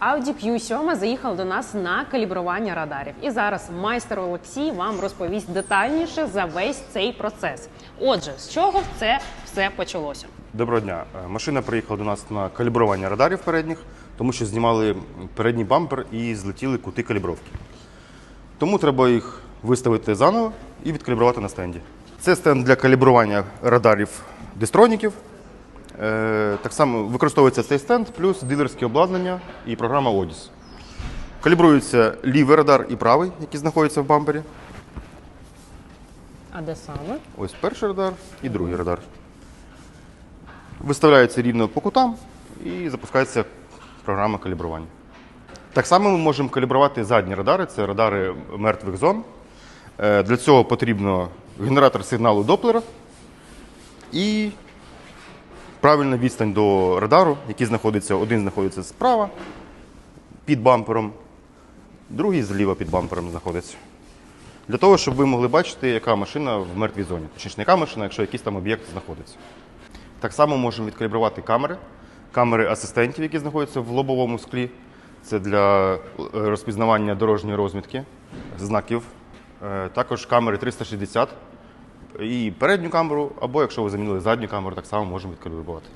Audi Q7 заїхав до нас на калібрування радарів. І зараз майстер Олексій вам розповість детальніше за весь цей процес. Отже, з чого це все почалося? Доброго дня. Е, Машина приїхала до нас на калібрування радарів передніх, тому що знімали передній бампер і злетіли кути калібровки. Тому треба їх виставити заново і відкалібрувати на стенді. Це стенд для калібрування радарів дистроніків. Е, Так само використовується цей стенд, плюс дилерське обладнання і програма ODIS. Калібрується лівий радар і правий, які знаходяться в бампері. А де саме? Ось перший радар і другий радар. Виставляється рівно по кутам і запускається програма калібрування. Так само ми можемо калібрувати задні радари, це радари мертвих зон. Е, Для цього потрібно генератор сигналу Доплера і правильна відстань до радару, який знаходиться, один знаходиться справа під бампером, другий зліва під бампером знаходиться. Для того, щоб ви могли бачити, яка машина в мертвій зоні. Точніше, не яка машина, якщо якийсь там об'єкт знаходиться. Так само можемо відкалібрувати камери, камери асистентів, які знаходяться в лобовому склі. Це для е, розпізнавання дорожньої розмітки, знаків. Е, Також камери 360 і передню камеру, або якщо ви замінили задню камеру, так само можемо відкалібрувати.